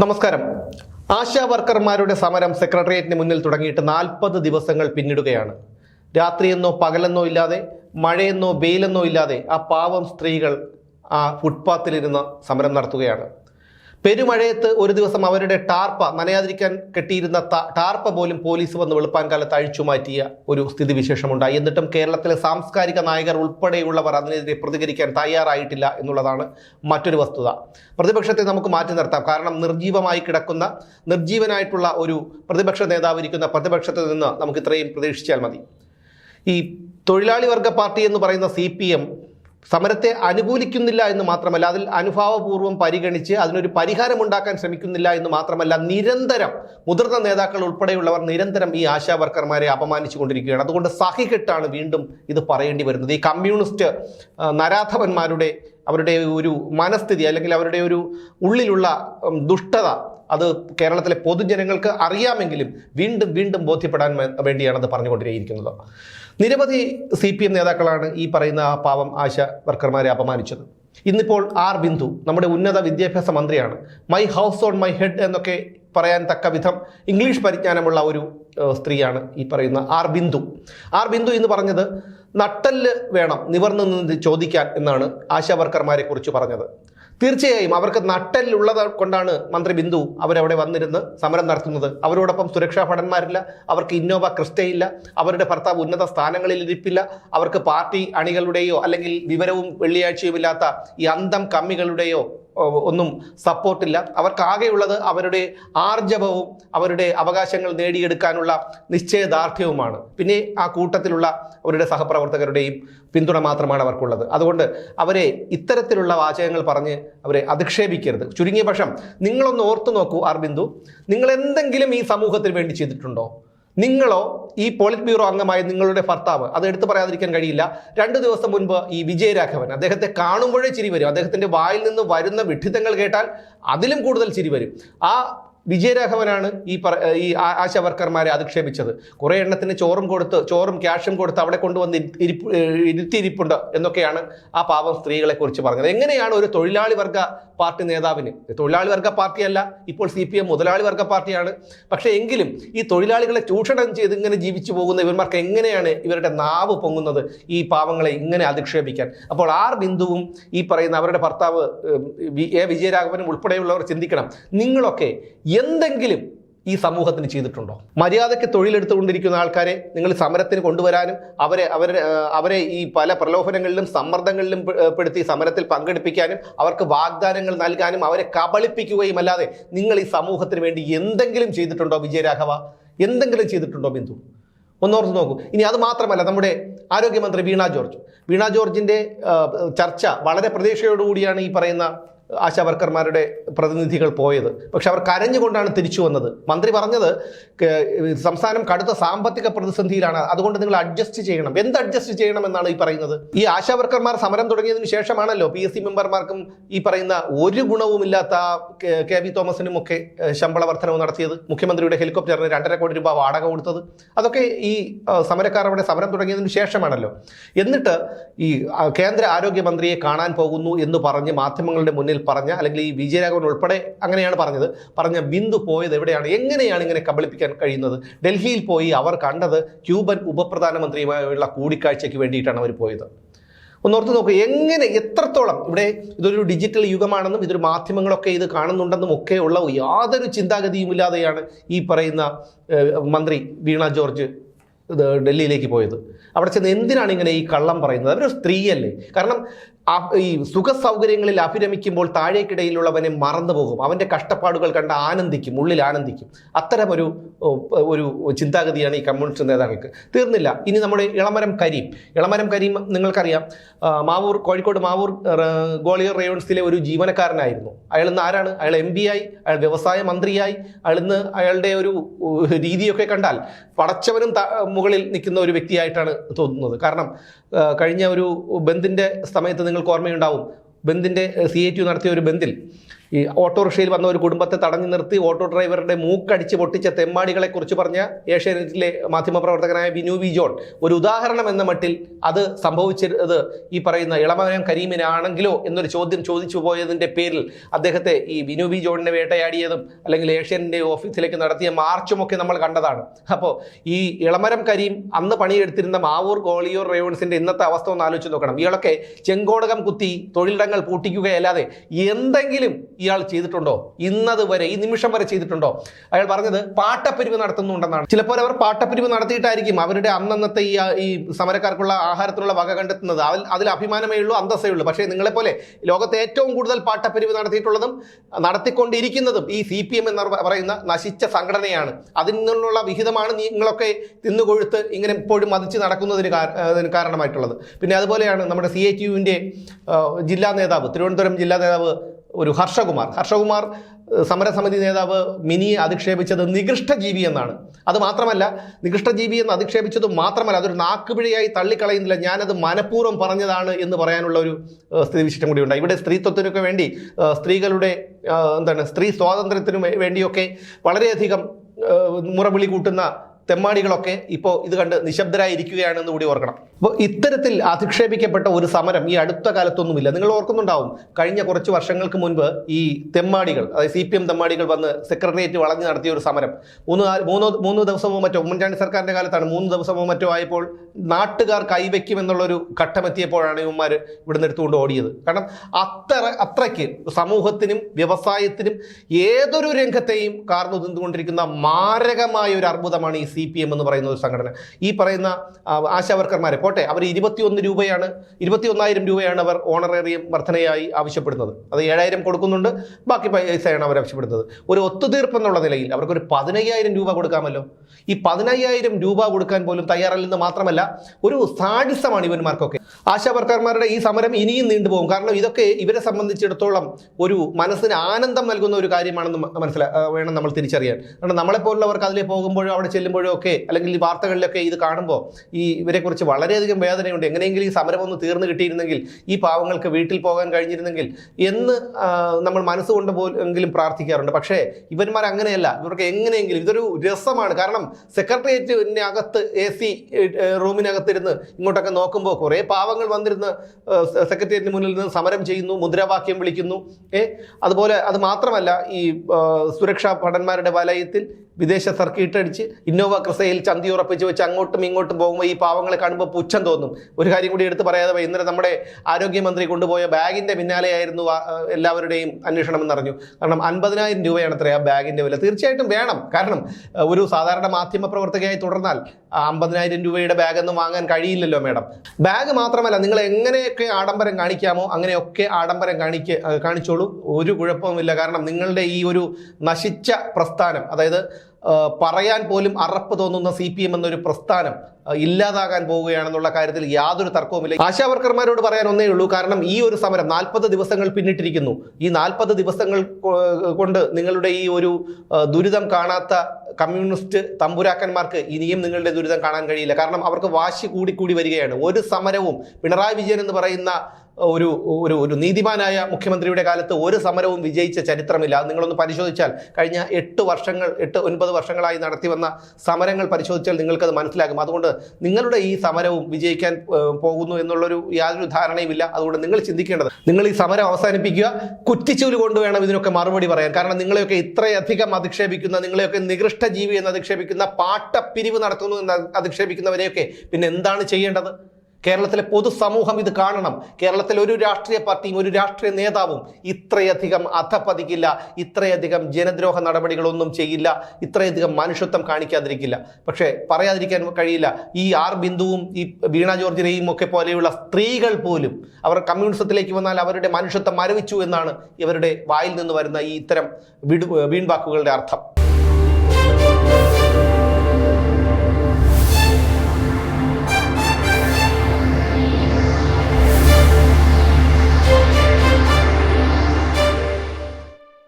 നമസ്കാരം. ആശാ വർക്കർമാരുടെ സമരം സെക്രട്ടേറിയറ്റിന് മുന്നിൽ തുടങ്ങിയിട്ട് നാൽപ്പത് ദിവസങ്ങൾ പിന്നിടുകയാണ്. രാത്രിയെന്നോ പകലെന്നോ ഇല്ലാതെ മഴയെന്നോ വെയിലെന്നോ ഇല്ലാതെ ആ പാവം സ്ത്രീകൾ ആ ഫുട്പാത്തിലിരുന്ന് സമരം നടത്തുകയാണ്. പെരുമഴയത്ത് ഒരു ദിവസം അവരുടെ ടാർപ്പ നനയാതിരിക്കാൻ കെട്ടിയിരുന്ന ടാർപ്പ പോലും പോലീസ് വന്ന് വെളുപ്പാൻ കാലത്ത് അഴിച്ചു മാറ്റിയ ഒരു സ്ഥിതിവിശേഷമുണ്ടായി. എന്നിട്ടും കേരളത്തിലെ സാംസ്കാരിക നായകർ ഉൾപ്പെടെയുള്ളവർ അതിനെതിരെ പ്രതികരിക്കാൻ തയ്യാറായിട്ടില്ല എന്നുള്ളതാണ് മറ്റൊരു വസ്തുത. പ്രതിപക്ഷത്തെ നമുക്ക് മാറ്റി നിർത്താം. കാരണം നിർജീവമായി കിടക്കുന്ന നിർജീവനായിട്ടുള്ള ഒരു പ്രതിപക്ഷ നേതാവ് ഇരിക്കുന്ന പ്രതിപക്ഷത്തിൽ നിന്ന് നമുക്ക് ഇത്രയും പ്രതീക്ഷിച്ചാൽ മതി. ഈ തൊഴിലാളി വർഗ പാർട്ടി എന്ന് പറയുന്ന സി പി എം സമരത്തെ അനുകൂലിക്കുന്നില്ല എന്ന് മാത്രമല്ല അതിൽ അനുഭാവപൂർവം പരിഗണിച്ച് അതിനൊരു പരിഹാരമുണ്ടാക്കാൻ ശ്രമിക്കുന്നില്ല എന്ന് മാത്രമല്ല നിരന്തരം മുതിർന്ന നേതാക്കൾ ഉൾപ്പെടെയുള്ളവർ നിരന്തരം ഈ ആശാ വർക്കർമാരെ അപമാനിച്ചു കൊണ്ടിരിക്കുകയാണ്. അതുകൊണ്ട് സഹികെട്ടാണ് വീണ്ടും ഇത് പറയേണ്ടി വരുന്നത്. ഈ കമ്മ്യൂണിസ്റ്റ് നരാധവന്മാരുടെ അവരുടെ ഒരു മനസ്ഥിതി അല്ലെങ്കിൽ അവരുടെ ഒരു ഉള്ളിലുള്ള ദുഷ്ടത അത് കേരളത്തിലെ പൊതുജനങ്ങൾക്ക് അറിയാമെങ്കിലും വീണ്ടും വീണ്ടും ബോധ്യപ്പെടാൻ വേണ്ടിയാണത് പറഞ്ഞുകൊണ്ടിരിക്കുന്നത് നിരവധി സി പി എം നേതാക്കളാണ് ഈ പറയുന്ന പാവം ആശ വർക്കർമാരെ അപമാനിച്ചത്. ഇന്നിപ്പോൾ ആർ ബിന്ദു നമ്മുടെ ഉന്നത വിദ്യാഭ്യാസ മന്ത്രിയാണ്. My house on my head എന്നൊക്കെ പറയാൻ തക്ക വിധം ഇംഗ്ലീഷ് പരിജ്ഞാനമുള്ള ഒരു സ്ത്രീയാണ് ഈ പറയുന്ന ആർ ബിന്ദു. ആർ ബിന്ദു എന്ന് പറഞ്ഞത് നട്ടൽ വേണം നിവർന്നു നിന്ന് ചോദിക്കാൻ എന്നാണ് ആശാ വർക്കർമാരെ കുറിച്ച് പറഞ്ഞത്. തീർച്ചയായും അവർക്ക് നട്ടലുള്ളത് കൊണ്ടാണ് മന്ത്രി ബിന്ദു അവരവിടെ വന്നിരുന്ന് സമരം നടത്തുന്നത്. അവരോടൊപ്പം സുരക്ഷാ ഭടന്മാരില്ല അവർക്ക് ഇന്നോവ ക്രിസ്റ്റയില്ല അവരുടെ ഭർത്താവ് ഉന്നത സ്ഥാനങ്ങളിൽ ഇരിപ്പില്ല അവർക്ക് പാർട്ടി അണികളുടെയോ അല്ലെങ്കിൽ വിവരവും വെള്ളിയാഴ്ചയുമില്ലാത്ത ഈ അന്തം കമ്മികളുടെയോ ഒന്നും സപ്പോർട്ടില്ല അവർക്കാകെയുള്ളത് അവരുടെ ആർജവവും അവരുടെ അവകാശങ്ങൾ നേടിയെടുക്കാനുള്ള നിശ്ചയദാർഢ്യവുമാണ്. പിന്നെ ആ കൂട്ടത്തിലുള്ള അവരുടെ സഹപ്രവർത്തകരുടെയും പിന്തുണ മാത്രമാണ് അവർക്കുള്ളത്. അതുകൊണ്ട് അവരെ ഇത്തരത്തിലുള്ള വാചകങ്ങൾ പറഞ്ഞ് അവരെ അധിക്ഷേപിക്കരുത്. ചുരുങ്ങിയ പക്ഷം നിങ്ങളൊന്ന് ഓർത്തു നോക്കൂ അർബിന്ദു. നിങ്ങൾ എന്തെങ്കിലും ഈ സമൂഹത്തിന് വേണ്ടി ചെയ്തിട്ടുണ്ടോ? നിങ്ങളോ ഈ പോളിറ്റ് ബ്യൂറോ അംഗമായ നിങ്ങളുടെ ഭർത്താവ് അത് എടുത്തു പറയാതിരിക്കാൻ കഴിയില്ല രണ്ട് ദിവസം മുൻപ് ഈ വിജയരാഘവൻ അദ്ദേഹത്തെ കാണുമ്പോഴേ ചിരി വരും. അദ്ദേഹത്തിന്റെ വായിൽ നിന്ന് വരുന്ന വിഡ്ഢിത്തങ്ങൾ കേട്ടാൽ അതിലും കൂടുതൽ ചിരി വരും. ആ വിജയരാഘവനാണ് ഈ ഈ ആശാവർക്കർമാരെ ആശാ വർക്കർമാരെ അധിക്ഷേപിച്ചത്. കുറേ എണ്ണത്തിന് ചോറും കൊടുത്ത് ചോറും ക്യാഷും കൊടുത്ത് അവിടെ കൊണ്ടുവന്ന് ഇരിപ്പ് ഇരുത്തിയിരിപ്പുണ്ട് എന്നൊക്കെയാണ് ആ പാവം സ്ത്രീകളെക്കുറിച്ച് പറഞ്ഞത്. എങ്ങനെയാണ് ഒരു തൊഴിലാളി വർഗ പാർട്ടി നേതാവിന്? തൊഴിലാളി വർഗ പാർട്ടിയല്ല ഇപ്പോൾ സി പി എം മുതലാളി വർഗ പാർട്ടിയാണ്. പക്ഷേ എങ്കിലും ഈ തൊഴിലാളികളെ ചൂഷണം ചെയ്ത് ഇങ്ങനെ ജീവിച്ചു പോകുന്ന ഇവന്മാർക്ക് എങ്ങനെയാണ് ഇവരുടെ നാവ് പൊങ്ങുന്നത് ഈ പാവങ്ങളെ ഇങ്ങനെ അധിക്ഷേപിക്കാൻ? അപ്പോൾ ആർ ബിന്ദുവും ഈ പറയുന്ന അവരുടെ ഭർത്താവ് എ വിജയരാഘവനും ഉൾപ്പെടെയുള്ളവർ ചിന്തിക്കണം. നിങ്ങളൊക്കെ എന്തെങ്കിലും ഈ സമൂഹത്തിന് ചെയ്തിട്ടുണ്ടോ? മര്യാദയ്ക്ക് തൊഴിലെടുത്തുകൊണ്ടിരിക്കുന്ന ആൾക്കാരെ നിങ്ങൾ സമരത്തിന് കൊണ്ടുവരാനും അവരെ അവരെ അവരെ ഈ പല പ്രലോഭനങ്ങളിലും സമ്മർദ്ദങ്ങളിലും പെടുത്തി സമരത്തിൽ പങ്കെടുപ്പിക്കാനും അവർക്ക് വാഗ്ദാനങ്ങൾ നൽകാനും അവരെ കബളിപ്പിക്കുകയും അല്ലാതെ നിങ്ങൾ ഈ സമൂഹത്തിന് വേണ്ടി എന്തെങ്കിലും ചെയ്തിട്ടുണ്ടോ വിജയരാഘവ? എന്തെങ്കിലും ചെയ്തിട്ടുണ്ടോ ബിന്ദു? ഒന്നോർത്ത് നോക്കൂ. ഇനി അത് മാത്രമല്ല നമ്മുടെ ആരോഗ്യമന്ത്രി വീണ ജോർജ്. വീണ ജോർജിന്റെ ചർച്ച വളരെ പ്രതീക്ഷയോടുകൂടിയാണ് ഈ പറയുന്ന ആശാ വർക്കർമാരുടെ പ്രതിനിധികൾ പോയത്. പക്ഷെ അവർ കരഞ്ഞുകൊണ്ടാണ് തിരിച്ചു വന്നത്. മന്ത്രി പറഞ്ഞത് സംസ്ഥാനം കടുത്ത സാമ്പത്തിക പ്രതിസന്ധിയിലാണ്. അതുകൊണ്ട് നിങ്ങൾ അഡ്ജസ്റ്റ് ചെയ്യണം. എന്ത് അഡ്ജസ്റ്റ് ചെയ്യണം എന്നാണ് ഈ പറയുന്നത്? ഈ ആശാ വർക്കർമാർ സമരം തുടങ്ങിയതിന് ശേഷമാണല്ലോ പി എസ് സി മെമ്പർമാർക്കും ഈ പറയുന്ന ഒരു ഗുണവുമില്ലാത്ത കെ- വി തോമസിനും ഒക്കെ ശമ്പള വർധനവ് നടത്തിയത്. മുഖ്യമന്ത്രിയുടെ ഹെലികോപ്റ്ററിന് രണ്ടര കോടി രൂപ വാടക കൊടുത്തത്. അതൊക്കെ ഈ സമരക്കാർ അവിടെ സമരം തുടങ്ങിയതിന് ശേഷമാണല്ലോ. എന്നിട്ട് ഈ കേന്ദ്ര ആരോഗ്യമന്ത്രിയെ കാണാൻ പോകുന്നു എന്ന് പറഞ്ഞ് മാധ്യമങ്ങളുടെ മുന്നിൽ പറഞ്ഞ അല്ലെങ്കിൽ ഈ വിജയരാഘവൻ ഉൾപ്പെടെ അങ്ങനെയാണ് പറഞ്ഞത്. പറഞ്ഞ ബിന്ദു പോയത് എവിടെയാണ്? എങ്ങനെയാണ് ഇങ്ങനെ കബളിപ്പിക്കാൻ കഴിയുന്നത്? ഡൽഹിയിൽ പോയി അവർ കണ്ടത് ക്യൂബൻ ഉപപ്രധാനമന്ത്രിയുമായുള്ള കൂടിക്കാഴ്ചയ്ക്ക് വേണ്ടിയിട്ടാണ് അവർ പോയത്. ഒന്നോർത്ത് നോക്കുക എങ്ങനെ എത്രത്തോളം ഇവിടെ ഇതൊരു ഡിജിറ്റൽ യുഗമാണെന്നും ഇതൊരു മാധ്യമങ്ങളൊക്കെ ഇത് കാണുന്നുണ്ടെന്നും ഒക്കെ ഉള്ള യാതൊരു ചിന്താഗതിയും ഇല്ലാതെയാണ് ഈ പറയുന്ന മന്ത്രി വീണ ജോർജ് ഡൽഹിയിലേക്ക് പോയത്. അവിടെ ചെന്ന് എന്തിനാണ് ഇങ്ങനെ ഈ കള്ളം പറയുന്നത്? അവരൊരു സ്ത്രീയല്ലേ. കാരണം ഈ സുഖ സൗകര്യങ്ങളിൽ അഭിരമിക്കുമ്പോൾ താഴേക്കിടയിലുള്ളവനെ മറന്നു പോകും. അവന്റെ കഷ്ടപ്പാടുകൾ കണ്ട് ആനന്ദിക്കും ഉള്ളിൽ ആനന്ദിക്കും. അത്തരമൊരു ഒരു ഒരു ചിന്താഗതിയാണ് ഈ കമ്മ്യൂണിസ്റ്റ് നേതാക്കൾക്ക്. തീർന്നില്ല. ഇനി നമ്മുടെ ഇളമരം കരീം. ഇളമരം കരീം നിങ്ങൾക്കറിയാം. മാവൂർ കോഴിക്കോട് മാവൂർ ഗോളിയർ റേവൺസിലെ ഒരു ജീവനക്കാരനായിരുന്നു. അയാൾ ഇന്ന് ആരാണ്? അയാൾ എം ആയി അയാൾ വ്യവസായ മന്ത്രിയായി അയാൾ ഇന്ന് അയാളുടെ ഒരു രീതിയൊക്കെ കണ്ടാൽ പടച്ചവനും മുകളിൽ നിൽക്കുന്ന ഒരു വ്യക്തിയായിട്ടാണ് തോന്നുന്നത്. കാരണം കഴിഞ്ഞ ഒരു ബന്ദിന്റെ സമയത്ത് നിങ്ങൾക്ക് ഓർമ്മയുണ്ടാവും. ബന്ദിന്റെ സി എ ടി നടത്തിയ ഒരു ബന്ദിൽ. ഈ ഓട്ടോറിക്ഷയിൽ വന്ന ഒരു കുടുംബത്തെ തടഞ്ഞു നിർത്തി ഓട്ടോ ഡ്രൈവറുടെ മൂക്കടിച്ച് പൊട്ടിച്ച തെമ്മാടികളെ കുറിച്ച് പറഞ്ഞ ഏഷ്യാനെറ്റിലെ മാധ്യമപ്രവർത്തകനായ ബിനു വി ജോൺ. ഒരു ഉദാഹരണം എന്ന മട്ടിൽ അത് സംഭവിച്ചത് ഈ പറയുന്ന ഇളമകനം കരീമിനാണെങ്കിലോ എന്നൊരു ചോദ്യം ചോദിച്ചു പോയതിന്റെ പേരിൽ അദ്ദേഹത്തെ ഈ ബിനു വി ജോണിനെ വേട്ടയാടിയതും അല്ലെങ്കിൽ ഏഷ്യന്റെ ഓഫീസിലേക്ക് നടത്തിയ മാർച്ചും ഒക്കെ നമ്മൾ കണ്ടതാണ്. അപ്പോൾ ഈ ഇളമരം കരീം അന്ന് പണിയെടുത്തിരുന്ന മാവൂർ കോളിയൂർ റേവൺസിന്റെ ഇന്നത്തെ അവസ്ഥ ഒന്ന് ആലോചിച്ച് നോക്കണം. ഇയാളൊക്കെ ചെങ്കോടകം കുത്തി തൊഴിലിടങ്ങൾ പൂട്ടിക്കുകയല്ലാതെ എന്തെങ്കിലും ഇയാൾ ചെയ്തിട്ടുണ്ടോ? ഇന്നത് വരെ ഈ നിമിഷം വരെ ചെയ്തിട്ടുണ്ടോ? അയാൾ പറഞ്ഞത് പാട്ടപ്പിരിവ് നടത്തുന്നുണ്ടെന്നാണ്. ചിലപ്പോൾ അവർ പാട്ടപ്പിരിവ് നടത്തിയിട്ടായിരിക്കും അവരുടെ അന്നന്നത്തെ ഈ ഈ സമരക്കാർക്കുള്ള ആഹാരത്തിനുള്ള വക കണ്ടെത്തുന്നത്. അതിൽ അതിൽ അഭിമാനമേ ഉള്ളൂ അന്തസ്സേ ഉള്ളൂ. പക്ഷേ നിങ്ങളെപ്പോലെ ലോകത്തെ ഏറ്റവും കൂടുതൽ പാട്ടപ്പിരിവ് നടത്തിയിട്ടുള്ളതും നടത്തിക്കൊണ്ടിരിക്കുന്നതും ഈ സി പി എം എന്ന് പറയുന്ന നശിച്ച സംഘടനയാണ്. അതിൽ നിന്നുള്ള വിഹിതമാണ് നിങ്ങളൊക്കെ തിന്നുകൊഴുത്ത് ഇങ്ങനെ ഇപ്പോഴും മതിച്ച് നടക്കുന്നതിന് കാര- കാരണമായിട്ടുള്ളത്. പിന്നെ അതുപോലെയാണ് നമ്മുടെ സി എ ടി യുവിന്റെ ജില്ലാ നേതാവ് തിരുവനന്തപുരം ജില്ലാ നേതാവ് ഒരു ഹർഷകുമാർ. ഹർഷകുമാർ സമരസമിതി നേതാവ് മിനിയെ അധിക്ഷേപിച്ചത് നികൃഷ്ടജീവി എന്നാണ്. അത് മാത്രമല്ല നികൃഷ്ടജീവി എന്ന് അധിക്ഷേപിച്ചത് മാത്രമല്ല അതൊരു നാക്കുപിഴയായി തള്ളിക്കളയുന്നില്ല. ഞാനത് മനഃപൂർവം പറഞ്ഞതാണ് എന്ന് പറയാനുള്ള ഒരു സ്ഥിതിവിശിഷ്ടം സ്ഥിതിവിശേഷം കൂടി ഉണ്ട് ഇവിടെ സ്ത്രീത്വത്തിനൊക്കെ വേണ്ടി സ്ത്രീകളുടെ എന്താണ് സ്ത്രീ സ്വാതന്ത്ര്യത്തിനു വേണ്ടിയൊക്കെ വളരെയധികം മുറവിളി കൂട്ടുന്ന തെമ്മാടികളൊക്കെ ഇപ്പോൾ ഇത് കണ്ട് നിശബ്ദരായിരിക്കുകയാണെന്ന് കൂടി ഓർക്കണം. അപ്പോൾ ഇത്തരത്തിൽ അധിക്ഷേപിക്കപ്പെട്ട ഒരു സമരം ഈ അടുത്ത കാലത്തൊന്നുമില്ല. നിങ്ങൾ ഓർക്കുന്നുണ്ടാവും കഴിഞ്ഞ കുറച്ച് വർഷങ്ങൾക്ക് മുൻപ് ഈ തെമ്മാടികൾ അതായത് സി പി എം തെമ്മാടികൾ വന്ന് സെക്രട്ടേറിയറ്റ് വളഞ്ഞു നടത്തിയ ഒരു സമരം. മൂന്ന് മൂന്നോ മൂന്ന് ദിവസമോ മറ്റോ ഉമ്മൻചാണ്ടി സർക്കാരിന്റെ കാലത്താണ് മൂന്ന് ദിവസമോ മറ്റോ ആയപ്പോൾ നാട്ടുകാർ കൈവയ്ക്കുമെന്നുള്ളൊരു ഘട്ടമെത്തിയപ്പോഴാണ് ഇവന്മാർ ഇവിടുന്ന് എടുത്തുകൊണ്ട് ഓടിയത്. കാരണം അത്ര അത്രയ്ക്ക് സമൂഹത്തിനും വ്യവസായത്തിനും ഏതൊരു രംഗത്തെയും കാർന്നു തിന്നുകൊണ്ടിരിക്കുന്ന മാരകമായ ഒരു അർബുദമാണ് ഈ സി പി എം എന്ന് പറയുന്ന ഒരു സംഘടന. ഈ പറയുന്ന ആശാവർക്കർമാരെ പോട്ടെ അവർ ഇരുപത്തിയൊന്ന് രൂപയാണ് ഇരുപത്തിയൊന്നായിരം രൂപയാണ് അവർ ഓണറേറിയം വർധനയായി ആവശ്യപ്പെടുന്നത്. അത് ഏഴായിരം കൊടുക്കുന്നുണ്ട് ബാക്കി പൈസയാണ് അവർ ആവശ്യപ്പെടുന്നത്. ഒരു ഒത്തുതീർപ്പ് എന്നുള്ള നിലയിൽ അവർക്കൊരു പതിനയ്യായിരം രൂപ കൊടുക്കാമല്ലോ? ഈ പതിനയ്യായിരം രൂപ കൊടുക്കാൻ പോലും തയ്യാറല്ലെന്ന് മാത്രമല്ല ഒരു സാഡിസമാണ് ഇവന്മാർക്കൊക്കെ. ആശാവർക്കർമാരുടെ ഈ സമരം ഇനിയും നീണ്ടുപോകും കാരണം ഇതൊക്കെ ഇവരെ സംബന്ധിച്ചിടത്തോളം ഒരു മനസ്സിന് ആനന്ദം നൽകുന്ന ഒരു കാര്യമാണെന്ന് മനസ്സിലാ വേണം നമ്മൾ തിരിച്ചറിയാൻ. കാരണം നമ്മളെപ്പോലുള്ളവർക്ക് അതിലേ പോകുമ്പോഴും അവിടെ ചെല്ലുമ്പോഴോ ഒക്കെ അല്ലെങ്കിൽ ഈ വാർത്തകളിലൊക്കെ ഇത് കാണുമ്പോൾ ഈ ഇവരെക്കുറിച്ച് വളരെയധികം വേദനയുണ്ട്. എങ്ങനെയെങ്കിലും ഈ സമരം ഒന്ന് തീർന്നു കിട്ടിയിരുന്നെങ്കിൽ ഈ പാവങ്ങൾക്ക് വീട്ടിൽ പോകാൻ കഴിഞ്ഞിരുന്നെങ്കിൽ എന്ന് നമ്മൾ മനസ്സുകൊണ്ട് പോലെങ്കിലും പ്രാർത്ഥിക്കാറുണ്ട്. പക്ഷേ ഇവന്മാർ അങ്ങനെയല്ല. ഇവർക്ക് എങ്ങനെയെങ്കിലും ഇതൊരു രസമാണ്. കാരണം സെക്രട്ടേറിയറ്റിന് അകത്ത് എ സി റൂമിനകത്തിരുന്ന് ഇങ്ങോട്ടൊക്കെ നോക്കുമ്പോൾ കുറേ പാവങ്ങൾ വന്നിരുന്ന് സെക്രട്ടേറിയറ്റിന് മുന്നിൽ നിന്ന് സമരം ചെയ്യുന്നു മുദ്രാവാക്യം വിളിക്കുന്നു. ഏ അതുപോലെ അത് മാത്രമല്ല ഈ സുരക്ഷാ ഭടന്മാരുടെ വലയത്തിൽ വിദേശ സർക്കിട്ട് അടിച്ച് ഇന്നോവ ക്രിസയിൽ ചന്തി ഉറപ്പിച്ച് വെച്ച് അങ്ങോട്ടും ഇങ്ങോട്ടും പോകുമ്പോൾ ഈ പാവങ്ങളെ കാണുമ്പോൾ പുച്ഛം തോന്നും. ഒരു കാര്യം കൂടി എടുത്ത് പറയാതെ പോയി ഇന്നലെ നമ്മുടെ ആരോഗ്യമന്ത്രി കൊണ്ടുപോയ ബാഗിന്റെ പിന്നാലെയായിരുന്നു എല്ലാവരുടെയും അന്വേഷണം എന്നറിഞ്ഞു. കാരണം അൻപതിനായിരം രൂപയാണ് അത്ര ആ ബാഗിന്റെ വില. തീർച്ചയായിട്ടും വേണം. കാരണം ഒരു സാധാരണ മാധ്യമ പ്രവർത്തകയായി തുടർന്നാൽ അമ്പതിനായിരം രൂപയുടെ ബാഗൊന്നും വാങ്ങാൻ കഴിയില്ലല്ലോ മേഡം. ബാഗ് മാത്രമല്ല നിങ്ങൾ എങ്ങനെയൊക്കെ ആഡംബരം കാണിക്കാമോ അങ്ങനെയൊക്കെ ആഡംബരം കാണിക്ക കാണിച്ചോളൂ. ഒരു കുഴപ്പവുമില്ല. കാരണം നിങ്ങളുടെ ഈ ഒരു നശിച്ച പ്രസ്ഥാനം അതായത് പറയാൻ പോലും അറപ്പ് തോന്നുന്ന സി പി എം എന്നൊരു പ്രസ്ഥാനം ഇല്ലാതാകാൻ പോവുകയാണെന്നുള്ള കാര്യത്തിൽ യാതൊരു തർക്കവുമില്ല. ആശാവർക്കർമാരോട് പറയാൻ ഒന്നേ ഉള്ളൂ. കാരണം ഈ ഒരു സമരം നാൽപ്പത് ദിവസങ്ങൾ പിന്നിട്ടിരിക്കുന്നു. ഈ നാൽപ്പത് ദിവസങ്ങൾ കൊണ്ട് നിങ്ങളുടെ ഈ ഒരു ദുരിതം കാണാത്ത കമ്മ്യൂണിസ്റ്റ് തമ്പുരാക്കന്മാർക്ക് ഇനിയും നിങ്ങളുടെ ദുരിതം കാണാൻ കഴിയില്ല. കാരണം അവർക്ക് വാശി കൂടി കൂടി വരികയാണ്. ഒരു സമരവും പിണറായി വിജയൻ എന്ന് പറയുന്ന ഒരു ഒരു ഒരു നീതിമാനായ മുഖ്യമന്ത്രിയുടെ കാലത്ത് ഒരു സമരവും വിജയിച്ച ചരിത്രമില്ല. അത് നിങ്ങളൊന്ന് പരിശോധിച്ചാൽ കഴിഞ്ഞ എട്ട് വർഷങ്ങൾ എട്ട് ഒൻപത് വർഷങ്ങളായി നടത്തി വന്ന സമരങ്ങൾ പരിശോധിച്ചാൽ നിങ്ങൾക്കത് മനസ്സിലാകും. അതുകൊണ്ട് നിങ്ങളുടെ ഈ സമരവും വിജയിക്കാൻ പോകുന്നു എന്നുള്ളൊരു യാതൊരു ധാരണയുമില്ല. അതുകൊണ്ട് നിങ്ങൾ ചിന്തിക്കേണ്ടത് നിങ്ങൾ ഈ സമരം അവസാനിപ്പിക്കുക. കുറ്റിച്ചൂൽ കൊണ്ട് വേണം ഇതിനൊക്കെ മറുപടി പറയാൻ. കാരണം നിങ്ങളെയൊക്കെ ഇത്രയധികം അധിക്ഷേപിക്കുന്ന നിങ്ങളെയൊക്കെ നികൃഷ്ട ജീവി എന്ന് അധിക്ഷേപിക്കുന്ന പാട്ടപ്പിരിവ് നടത്തുന്നു എന്ന് അധിക്ഷേപിക്കുന്നവരെയൊക്കെ പിന്നെ എന്താണ് ചെയ്യേണ്ടത്? കേരളത്തിലെ പൊതുസമൂഹം ഇത് കാണണം. കേരളത്തിലെ ഒരു രാഷ്ട്രീയ പാർട്ടിയും ഒരു രാഷ്ട്രീയ നേതാവും ഇത്രയധികം അധപ്പതിക്കില്ല ഇത്രയധികം ജനദ്രോഹ നടപടികളൊന്നും ചെയ്യില്ല. ഇത്രയധികം മനുഷ്യത്വം കാണിക്കാതിരിക്കില്ല. പക്ഷേ പറയാതിരിക്കാൻ കഴിയില്ല. ഈ ആർ ബിന്ദുവും ഈ വീണ ജോർജിനെയും ഒക്കെ പോലെയുള്ള സ്ത്രീകൾ പോലും അവർ കമ്മ്യൂണിസത്തിലേക്ക് വന്നാൽ അവരുടെ മനുഷ്യത്വം മരവിച്ചു എന്നാണ് ഇവരുടെ വായിൽ നിന്ന് വരുന്ന ഈ ഇത്തരം വീൺവാക്കുകളുടെ അർത്ഥം.